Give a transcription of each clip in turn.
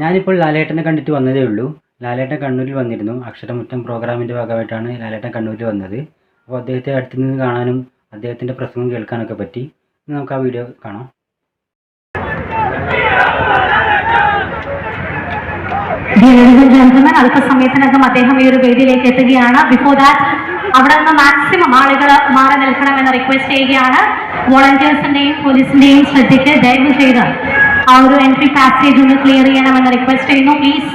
ഞാനിപ്പോൾ ലാലേട്ടനെ കണ്ടിട്ട് വന്നതേ ഉള്ളൂ. ലാലേട്ടൻ കണ്ണൂരിൽ വന്നിരുന്നു. അക്ഷരമുറ്റം പ്രോഗ്രാമിന്റെ ഭാഗമായിട്ടാണ് ലാലേട്ടൻ കണ്ണൂരിൽ വന്നത്. അപ്പോൾ അദ്ദേഹത്തെ അടുത്ത് നിന്ന് കാണാനും അദ്ദേഹത്തിന്റെ പ്രസംഗം കേൾക്കാനൊക്കെ പറ്റി. നമുക്ക് ആ വീഡിയോ കാണാം. അല്പസമയത്തിനകം അദ്ദേഹം ഈ ഒരു വേദിയിലേക്ക് എത്തുകയാണ്. ബിഫോർ ദാറ്റ് അവിടെ നിന്ന് മാക്സിമം ആളുകൾ മാറി നിൽക്കണമെന്ന് റിക്വസ്റ്റ് ചെയ്യുകയാണ്. വോളണ്ടിയേഴ്സിന്റെയും പോലീസിന്റെയും ശ്രദ്ധയ്ക്ക് ദയവ് ചെയ്ത് ആ ഒരു എൻട്രി പാസേജ് ഒന്ന് ക്ലിയർ ചെയ്യണമെന്ന് റിക്വസ്റ്റ് ചെയ്യുന്നു. Please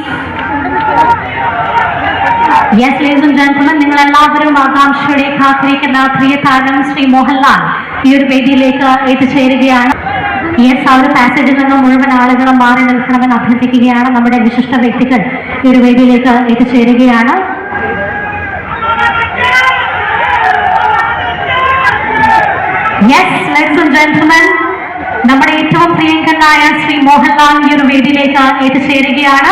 yes ladies and gentlemen നിങ്ങൾ എല്ലാവരും ആകാംക്ഷയുടെ കാത്തിരിക്കുന്ന പ്രിയ താരം ശ്രീ മോഹൻലാൽ ഈ ഒരു വേദിയിലേക്ക് എത്തിച്ചേരുകയാണ്. യെസ് ആ ഒരു പാസേജിൽ നിന്ന് മുഴുവൻ ആളുകളും മാറി നിൽക്കണമെന്ന് അഭ്യർത്ഥിക്കുകയാണ് നമ്മുടെ വിശിഷ്ട വ്യക്തികൾ ഈ ഒരു വേദിയിലേക്ക് എത്തിച്ചേരുകയാണ്. യെസ് ലേഡീസ് ആൻഡ് ജെന്റിൽമെൻ പ്രിയങ്കരനായ ശ്രീ മോഹൻലാൽ ഈ ഒരു വേദിയിലേക്ക് എത്തിച്ചേരുകയാണ്.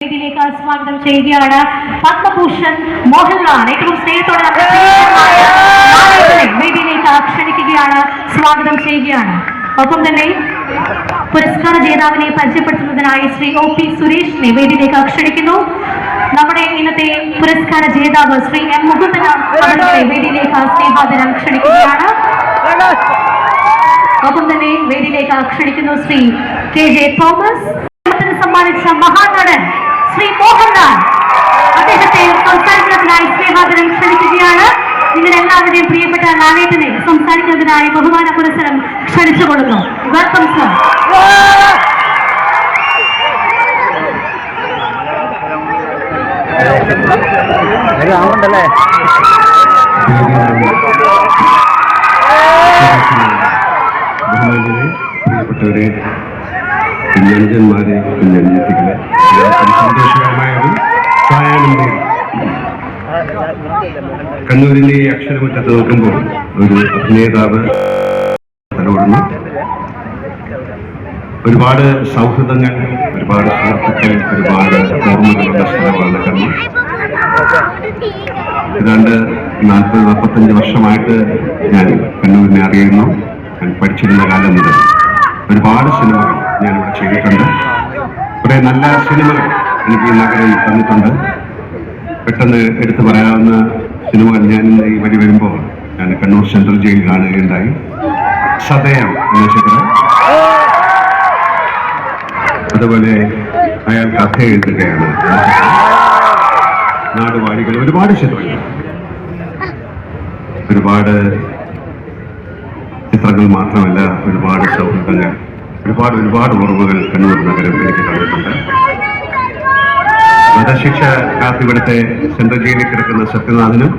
വേദിയിലേക്ക് സ്വാഗതം ചെയ്യുകയാണ് പത്മഭൂഷൺ മോഹൻലാൽ. ഏറ്റവും സ്നേഹത്തോടെ വേദിയിലേക്ക് ക്ഷണിക്കുകയാണ് സ്വാഗതം ചെയ്യുകയാണ്. ഒപ്പം തന്നെ പുരസ്കാര ജേതാവിനെ പരിചയപ്പെടുത്തുന്നതിനായി ശ്രീ ഒ പി സുരേഷിനെ വേദിയിലേക്ക് ക്ഷണിക്കുന്നു. നമ്മുടെ ഇന്നത്തെ പുരസ്കാര ജേതാവ് ശ്രീ എം മുകുന്ദന വേദിയിലേക്ക് സ്നേഹാദരം ക്ഷണിക്കുകയാണ്. ഒപ്പം തന്നെ വേദിയിലേക്ക് ക്ഷണിക്കുന്നു ശ്രീ കെ ജെ തോമസ്. സമ്മാനിച്ച മഹാനടൻ ശ്രീ മോഹൻലാൽ. അദ്ദേഹത്തെ സംസാരിക്കുന്നതിനായി സ്നേഹാദരം ക്ഷണിക്കുകയാണ്. നിങ്ങൾ എല്ലാവരുടെയും പ്രിയപ്പെട്ട നാണയത്തിനെ സംസാരിക്കുന്നതിനായി ബഹുമാന പുരസ്സരം ക്ഷണിച്ചുകൊള്ളുന്നു. വെൽക്കം സർ ബഹുമാന്യരെ പ്രിയപ്പെട്ടവരെ കുഞ്ഞഞ്ചന്മാരെ എല്ലാവർക്കും സന്തോഷകരമായ കണ്ണൂരിന്റെ ഈ അക്ഷരമുറ്റത്ത് നോക്കുമ്പോൾ ഒരു അഭിനേതാവ് തലോടുന്നു. ഒരുപാട് സൗഹൃദങ്ങൾ ഒരുപാട് സുഹൃത്തുക്കൾ ഒരുപാട് ഓർമ്മകളുള്ള സ്ഥലമാണ് കണ്ണൂർ ഏതാണ്ട് നാൽപ്പത് നാൽപ്പത്തഞ്ച് വർഷമായിട്ട് ഞാൻ കണ്ണൂരിനെ അറിയുന്നു. ഞാൻ പഠിച്ചിരുന്ന കാലം മുതൽ ഒരുപാട് സിനിമകൾ ഇവിടെ ചെയ്തിട്ടുണ്ട്. കുറെ നല്ല സിനിമകൾ എനിക്ക് ഈ നഗരം തന്നിട്ടുണ്ട്. പെട്ടെന്ന് എടുത്തു പറയാവുന്ന സിനിമകൾ ഞാൻ ഈ വഴി വരുമ്പോൾ ഞാൻ കണ്ണൂർ സെൻട്രൽ ജയിൽ കാണുകയുണ്ടായി. സദയം എന്ന ചിത്രം. അതുപോലെ അയാൾ കഥ എഴുതുകയാണ്. നാടുവാഴികൾ ഒരുപാട് ക്ഷേത്രങ്ങൾ. ഒരുപാട് ചിത്രങ്ങൾ മാത്രമല്ല ഒരുപാട് സൗഹൃദങ്ങൾ ഒരുപാട് ഒരുപാട് ഓർമ്മകൾ കണ്ണൂർ നഗരം എനിക്ക് തന്നിട്ടുണ്ട്. വധശിക്ഷ കാത്തിവിടുത്തെ സെൻട്രൽ ജയിലിൽ കിടക്കുന്ന സത്യനാഥനും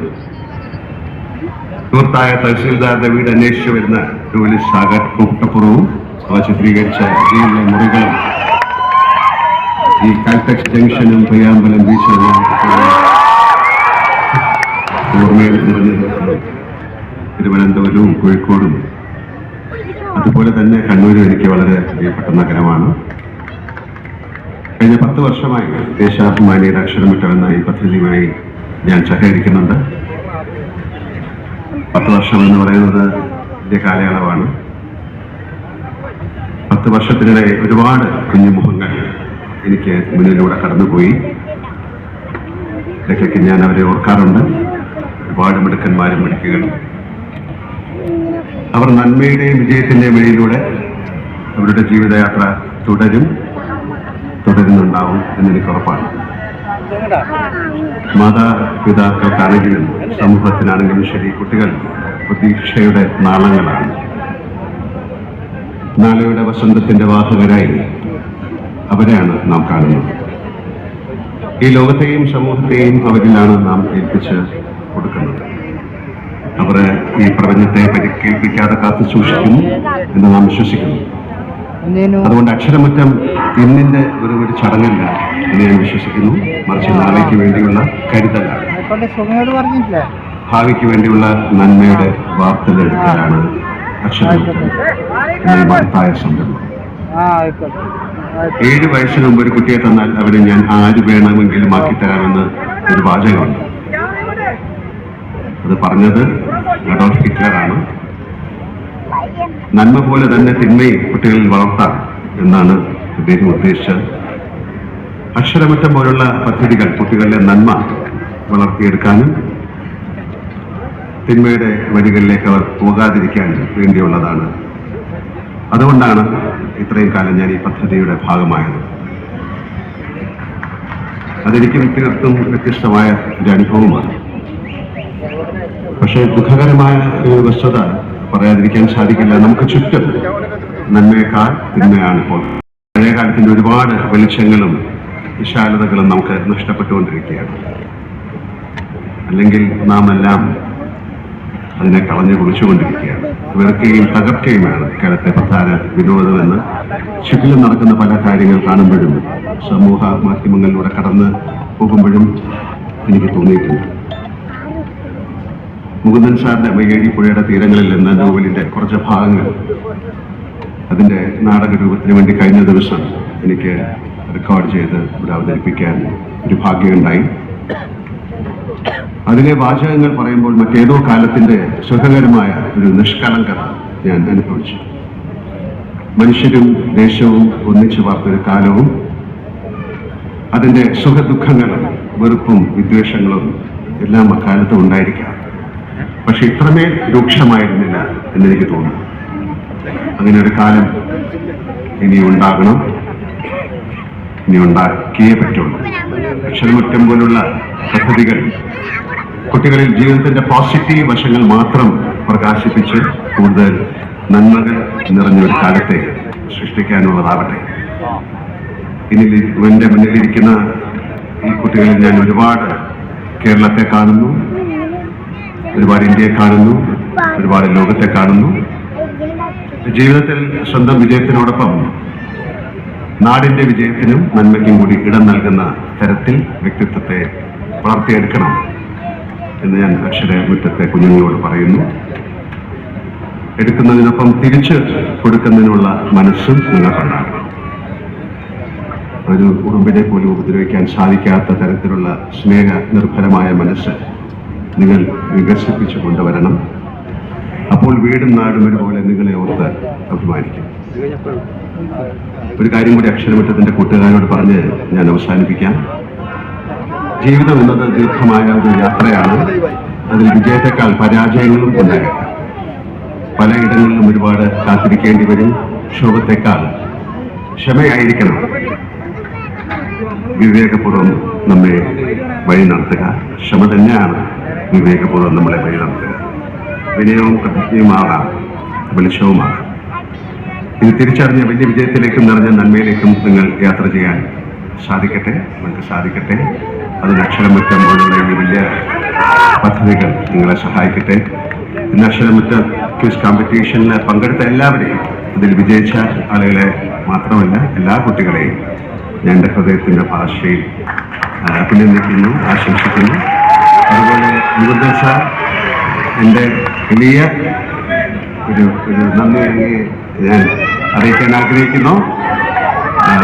സുഹൃത്തായ തഹസീൽദാരുടെ വീട് അന്വേഷിച്ചു വരുന്ന ജോലി സാഗർ കൂട്ടപ്പുറവും അവ ചിത്രീകരിച്ച ജയിലിലെ മുറികളും ഈ കാൽടെക്സ് ജംഗ്ഷനും പയ്യാമ്പലം ബീച്ചും കോഴിക്കോടും. അതുപോലെ തന്നെ കണ്ണൂരും എനിക്ക് വളരെ പ്രിയപ്പെട്ട നഗരമാണ്. കഴിഞ്ഞ പത്ത് വർഷമായി ദേശാഭിമാനിയുടെ അക്ഷരമിട്ടം ഈ പദ്ധതിയുമായി ഞാൻ സഹകരിക്കുന്നുണ്ട്. പത്ത് വർഷം എന്ന് പറയുന്നത് വലിയ കാലയളവാണ്. പത്ത് വർഷത്തിനിടെ ഒരുപാട് കുഞ്ഞുമുഖങ്ങൾ എനിക്ക് മുന്നിലൂടെ കടന്നുപോയി. ഇടയ്ക്കൊക്കെ ഞാൻ അവരെ ഓർക്കാറുണ്ട്. ഒരുപാട് മിടുക്കന്മാരും മിടുക്കുകളും അവർ നന്മയുടെയും വിജയത്തിന്റെയും വഴിയിലൂടെ അവരുടെ ജീവിതയാത്ര തുടരും തുടരുന്നുണ്ടാവും എന്നെനിക്ക് ഉറപ്പാണ് മാതാപിതാക്കൾക്കാണെങ്കിലും സമൂഹത്തിനാണെങ്കിലും ശരി കുട്ടികൾ പ്രതീക്ഷയുടെ നാളങ്ങളാണ്. നാളെയുടെ വസന്തത്തിന്റെ വാഹകരായി അവരെയാണ് നാം കാണുന്നത്. ഈ ലോകത്തെയും സമൂഹത്തെയും അവരിലാണ് നാം ഏൽപ്പിച്ച് കൊടുക്കുന്നത്. അവർ ഈ പ്രപഞ്ചത്തെ പരിക്കേൽപ്പിക്കാതെ കാത്തു സൂക്ഷിക്കുന്നു എന്ന് നാം വിശ്വസിക്കുന്നു. അതുകൊണ്ട് അക്ഷരമുറ്റം ഇന്നിന്റെ ഒരു ഒരു ചടങ്ങല്ല എന്ന് ഞാൻ വിശ്വസിക്കുന്നു. മറിച്ച് നാളേക്ക് വേണ്ടിയുള്ള കരുതലാണ്. ഭാവിക്ക് വേണ്ടിയുള്ള നന്മയുടെ വാർത്തലെടുക്കലാണ് അക്ഷരമുറ്റം എന്ന മഹത്തായ സംരംഭം. ഏഴ് വയസ്സിന് മുമ്പ് ഒരു കുട്ടിയെ തന്നാൽ അവരെ ഞാൻ ആര് വേണമെങ്കിലും ആക്കിത്തരാമെന്ന് ഒരു വാചകമുണ്ട്. അത് പറഞ്ഞത് അഡോൾഫ് ഹിറ്റ്ലറാണ് നന്മ പോലെ തന്നെ തിന്മയും കുട്ടികളിൽ വളർത്താം എന്നാണ് അദ്ദേഹം ഉദ്ദേശിച്ചത്. അക്ഷരമറ്റം പോലുള്ള പദ്ധതികൾ കുട്ടികളിലെ നന്മ വളർത്തിയെടുക്കാനും തിന്മയുടെ വഴികളിലേക്ക് അവർ പോകാതിരിക്കാൻ വേണ്ടിയുള്ളതാണ്. അതുകൊണ്ടാണ് ഇത്രയും കാലം ഞാൻ ഈ പദ്ധതിയുടെ ഭാഗമായത്. അതെനിക്കും തീർത്തും വ്യത്യസ്തമായ ഒരു അനുഭവമാണ്. പക്ഷേ ദുഃഖകരമായ ഒരു വസ്തുത പറയാതിരിക്കാൻ സാധിക്കില്ല. നമുക്ക് ചുറ്റും നന്മയേക്കാൾ തിന്മയാണ് ഇപ്പോൾ. പഴയ കാലത്തിന്റെ ഒരുപാട് വെളിച്ചങ്ങളും വിശാലതകളും നമുക്ക് നഷ്ടപ്പെട്ടുകൊണ്ടിരിക്കുകയാണ്. അല്ലെങ്കിൽ നാം എല്ലാം അതിനെ കളഞ്ഞു കുളിച്ചുകൊണ്ടിരിക്കുകയാണ്. വെറുക്കുകയും തകർക്കുകയുമാണ് ഇക്കാലത്തെ പ്രധാന വിനോദമെന്ന് ചുറ്റിലും നടക്കുന്ന പല കാര്യങ്ങൾ കാണുമ്പോഴും സമൂഹ മാധ്യമങ്ങളിലൂടെ കടന്ന് പോകുമ്പോഴും എനിക്ക് തോന്നിയിട്ടുണ്ട്. മുകുന്ദൻ സാറിന്റെ മയ്യഴി പുഴയുടെ തീരങ്ങളിൽ എന്ന നോവലിന്റെ കുറച്ച് ഭാഗങ്ങൾ അതിന്റെ നാടക രൂപത്തിന് വേണ്ടി കഴിഞ്ഞ ദിവസം എനിക്ക് റെക്കോർഡ് ചെയ്ത് ഇവിടെ അവതരിപ്പിക്കാൻ ഒരു ഭാഗ്യമുണ്ടായി. അതിലെ വാചകങ്ങൾ പറയുമ്പോൾ മറ്റേതോ കാലത്തിന്റെ സുഖകരമായ ഒരു നിഷ്കളങ്കത ഞാൻ അനുഭവിച്ചു. മനുഷ്യരും ദേശവും ഒന്നിച്ചു പാർത്തൊരു കാലവും അതിന്റെ സുഖദുഃഖങ്ങളും വെറുപ്പും വിദ്വേഷങ്ങളും എല്ലാം അക്കാലത്തും ഉണ്ടായിരിക്കാം. പക്ഷെ ഇത്രമേൽ രൂക്ഷമായിരുന്നില്ല എന്നെനിക്ക് തോന്നുന്നു. അങ്ങനെ ഒരു കാലം ഇനി ഉണ്ടാകണം. ഇനി ഉണ്ടാക്കിയേ പറ്റുള്ളൂ. അക്ഷരമുറ്റം പോലുള്ള പദ്ധതികൾ കുട്ടികളിൽ ജീവിതത്തിന്റെ പോസിറ്റീവ് വശങ്ങൾ മാത്രം പ്രകാശിപ്പിച്ച് കൂടുതൽ നന്മകൾ നിറഞ്ഞ ഒരു കാലത്തെ സൃഷ്ടിക്കാനുള്ളതാവട്ടെ. ഇനി എന്റെ മുന്നിലിരിക്കുന്ന ഈ കുട്ടികളിൽ ഞാൻ ഒരുപാട് കേരളത്തെ കാണുന്നു. ഒരുപാട് ഇന്ത്യയെ കാണുന്നു ഒരുപാട് ലോകത്തെ കാണുന്നു. ജീവിതത്തിൽ സ്വന്തം വിജയത്തിനോടൊപ്പം നാടിന്റെ വിജയത്തിനും നന്മയ്ക്കും കൂടി ഇടം നൽകുന്ന തരത്തിൽ വ്യക്തിത്വത്തെ വളർത്തിയെടുക്കണം എന്ന് ഞാൻ അക്ഷരമുറ്റത്തെ കുഞ്ഞുങ്ങളോട് പറയുന്നു. എടുക്കുന്നതിനൊപ്പം തിരിച്ച് കൊടുക്കുന്നതിനുള്ള മനസ്സും നിങ്ങൾക്കുണ്ടാകണം. ഒരു ഉറുമ്പിനെ പോലും ഉപദ്രവിക്കാൻ സാധിക്കാത്ത തരത്തിലുള്ള സ്നേഹ നിർഭരമായ മനസ്സ് നിങ്ങൾ വികസിപ്പിച്ചു കൊണ്ടുവരണം അപ്പോൾ വീടും നാടും ഒരുപോലെ നിങ്ങളെ ഓർത്ത് അഭിമാനിക്കും. ഒരു കാര്യം കൂടി അക്ഷരമിട്ടതിന്റെ കൂട്ടുകാരോട് പറഞ്ഞ് ഞാൻ അവസാനിപ്പിക്കാം. ജീവിതം എന്നത് ദീർഘമായ ഒരു യാത്രയാണ്. അതിൽ വിജയത്തെക്കാൾ പരാജയങ്ങളും ഉണ്ടായേക്കാം. പലയിടങ്ങളിലും ഒരുപാട് കാത്തിരിക്കേണ്ടി വരും. ക്ഷോഭത്തെക്കാൾ ക്ഷമയായിരിക്കണം. വിവേകപൂർവം നമ്മെ വഴി നടത്തുക. ക്ഷമ തന്നെയാണ് വിവേകപൂർവം നമ്മളെ വഴി നടത്തുക. വിനയവും പ്രതിജ്ഞയുമാകാം വെളിച്ചവുമാകാം. ഇത് തിരിച്ചറിഞ്ഞ വലിയ വിജയത്തിലേക്കും നിറഞ്ഞ നന്മയിലേക്കും നിങ്ങൾ യാത്ര ചെയ്യാൻ സാധിക്കട്ടെ? നിങ്ങൾക്ക് സാധിക്കട്ടെ? അതിന് അക്ഷരമുറ്റം പോലുള്ള ഈ വലിയ പദ്ധതികൾ നിങ്ങളെ സഹായിക്കട്ടെ. ഇന്ന് അക്ഷരമുറ്റ ക്വിസ് കോമ്പറ്റീഷനിൽ പങ്കെടുത്ത എല്ലാവരെയും അതിൽ വിജയിച്ച ആളുകളെ മാത്രമല്ല എല്ലാ കുട്ടികളെയും എന്റെ ഹൃദയത്തിന്റെ ഭാഷയിൽ അഭിനന്ദിക്കുന്നു ആശംസിക്കുന്നു. അതുപോലെ സാർ എന്റെ വലിയ ഒരു ഒരു നന്ദി ഞാൻ അറിയിക്കാൻ ആഗ്രഹിക്കുന്നു.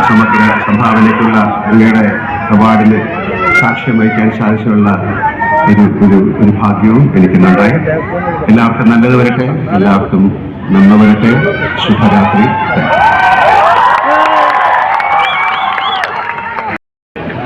സമഗ്ര സംഭാവനയ്ക്കുള്ള അങ്ങയുടെ അവാർഡിന് സാക്ഷ്യം വഹിക്കാൻ സാധിച്ചുള്ള ഒരു ഒരു ഒരു ഭാഗ്യവും എനിക്കുന്നുണ്ടായി എല്ലാവർക്കും നല്ലത് വരട്ടെ എല്ലാവർക്കും നന്മ വരട്ടെ. ശുഭരാത്രി.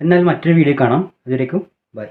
എന്നാൽ മറ്റൊരു വീഡിയോ കാണാം. അതുവരേക്കും ബൈ.